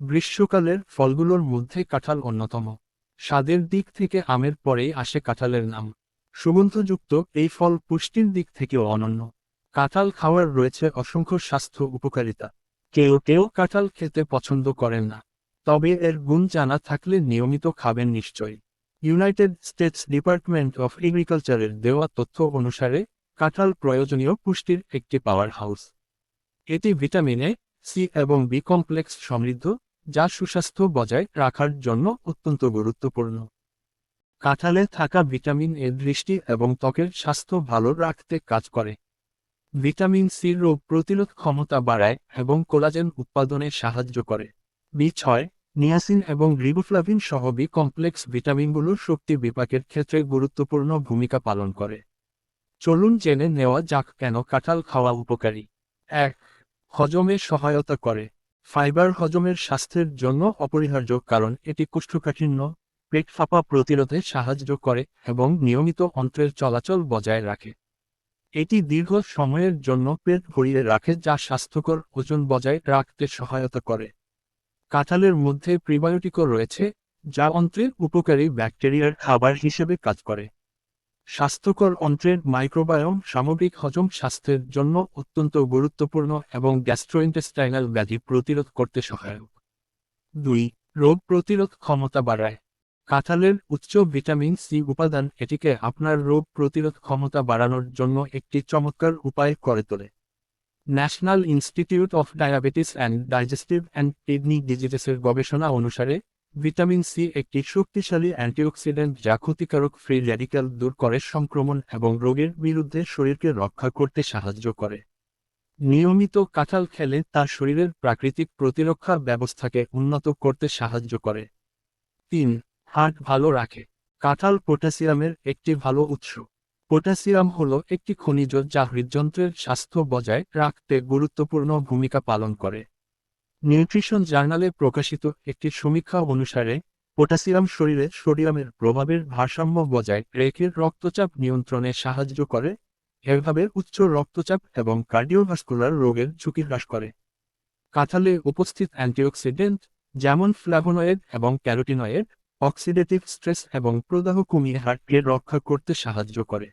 গ্রীষ্মকালের ফলগুলোর মধ্যে কাঁঠাল অন্যতম। স্বাদের দিক থেকে আমের পরেই আসে কাঁঠালের নাম। সুগন্ধযুক্ত এই ফল পুষ্টির দিক থেকেও অনন্য। কাঁঠাল খাওয়ার রয়েছে অসংখ্য স্বাস্থ্য উপকারিতা। কেউ কেউ কাঁঠাল খেতে পছন্দ করেন না। তবে এর গুণ জানা থাকলে নিয়মিত খাবেন নিশ্চয়ই। ইউনাইটেড স্টেটস ডিপার্টমেন্ট অফ এগ্রিকালচারের দেওয়া তথ্য অনুসারে, কাঁঠাল প্রয়োজনীয় পুষ্টির একটি পাওয়ার হাউস এটি ভিটামিন এ, সি এবং বি কমপ্লেক্স সমৃদ্ধ যা সুস্বাস্থ্য বজায় রাখার জন্য অত্যন্ত গুরুত্বপূর্ণ। কাঁঠালে থাকা ভিটামিন এ দৃষ্টি এবং ত্বকের স্বাস্থ্য ভালো রাখতে কাজ করে। ভিটামিন সি রোগ প্রতিরোধ ক্ষমতা বাড়ায় এবং কোলাজেন উৎপাদনে সাহায্য করে। বি ছয়, নিয়াসিন এবং রিবোফ্লাভিন সহ বি কমপ্লেক্স ভিটামিনগুলো শক্তি বিপাকের ক্ষেত্রে গুরুত্বপূর্ণ ভূমিকা পালন করে। চলুন জেনে নেওয়া যাক কেন কাঁঠাল খাওয়া উপকারী। এক, হজমে সহায়তা করে। ফাইবার হজমের স্বাস্থ্যের জন্য অপরিহার্য কারণ এটি কোষ্ঠকাঠিন্য, পেট ফাঁপা প্রতিরোধে সাহায্য করে এবং নিয়মিত অন্ত্রের চলাচল বজায় রাখে। এটি দীর্ঘ সময়ের জন্য পেট ভরিয়ে রাখে যা স্বাস্থ্যকর ওজন বজায় রাখতে সহায়তা করে। কাঁঠালের মধ্যে প্রিবায়োটিকও রয়েছে, যা অন্ত্রের উপকারী ব্যাকটেরিয়ার খাবার হিসেবে কাজ করে। স্বাস্থ্যকর অন্ত্রের মাইক্রোবায়োম সামগ্রিক হজম স্বাস্থ্যের জন্য অত্যন্ত গুরুত্বপূর্ণ এবং গ্যাস্ট্রোইন্টেস্টাইনাল ব্যাধি প্রতিরোধ করতে সহায়ক। দুই, রোগ প্রতিরোধ ক্ষমতা বাড়ায়। কাঁঠালের উচ্চ ভিটামিন সি উপাদান এটিকে আপনার রোগ প্রতিরোধ ক্ষমতা বাড়ানোর জন্য একটি চমৎকার উপায় করে তোলে। National institute of diabetes and digestive and kidney ডিজিজেসের গবেষণা অনুসারে ভিটামিন সি একটি শক্তিশালী অ্যান্টিঅক্সিডেন্ট যা ক্ষতিকারক ফ্রি র্যাডিক্যাল দূর করে সংক্রমণ এবং রোগের বিরুদ্ধে শরীরকে রক্ষা করতে সাহায্য করে। নিয়মিত কাঁঠাল খেলে তার শরীরের প্রাকৃতিক প্রতিরক্ষা ব্যবস্থাকে উন্নত করতে সাহায্য করে। তিন হার্ট ভালো রাখে। কাঁঠাল পটাশিয়ামের একটি ভালো উৎস। পটাশিয়াম হল একটি খনিজ যা হৃদযন্ত্রের স্বাস্থ্য বজায় রাখতে গুরুত্বপূর্ণ ভূমিকা পালন করে। নিউট্রিশন জার্নালে প্রকাশিত একটি সমীক্ষা অনুসারে পটাশিয়াম শরীরে সোডিয়ামের প্রভাবের ভারসাম্য বজায় রেখে রক্তচাপ নিয়ন্ত্রণে সাহায্য করে, এভাবে উচ্চ রক্তচাপ এবং কার্ডিওভাস্কুলার রোগের ঝুঁকি হ্রাস করে। কাঁঠালে উপস্থিত অ্যান্টিঅক্সিডেন্ট, যেমন ফ্ল্যাভোনয়েড এবং ক্যারোটিনয়েড, অক্সিডেটিভ স্ট্রেস এবং প্রদাহ কমিয়ে হার্টকে রক্ষা করতে সাহায্য করে।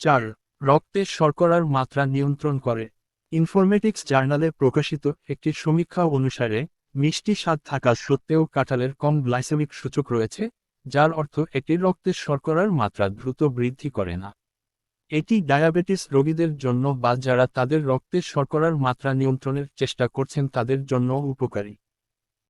চার, রক্তে শর্করার মাত্রা নিয়ন্ত্রণ করে। ইনফরমেটিক্স জার্নালে প্রকাশিত একটি সমীক্ষা অনুসারে, মিষ্টি স্বাদ থাকা সত্ত্বেও কাঁঠালের কম গ্লাইসেমিক সূচক রয়েছে, যার অর্থ এটি রক্তের শর্করার মাত্রা দ্রুত বৃদ্ধি করে না। এটি ডায়াবেটিস রোগীদের জন্য বা যারা তাদের রক্তের শর্করার মাত্রা নিয়ন্ত্রণের চেষ্টা করছেন তাদের জন্য উপকারী।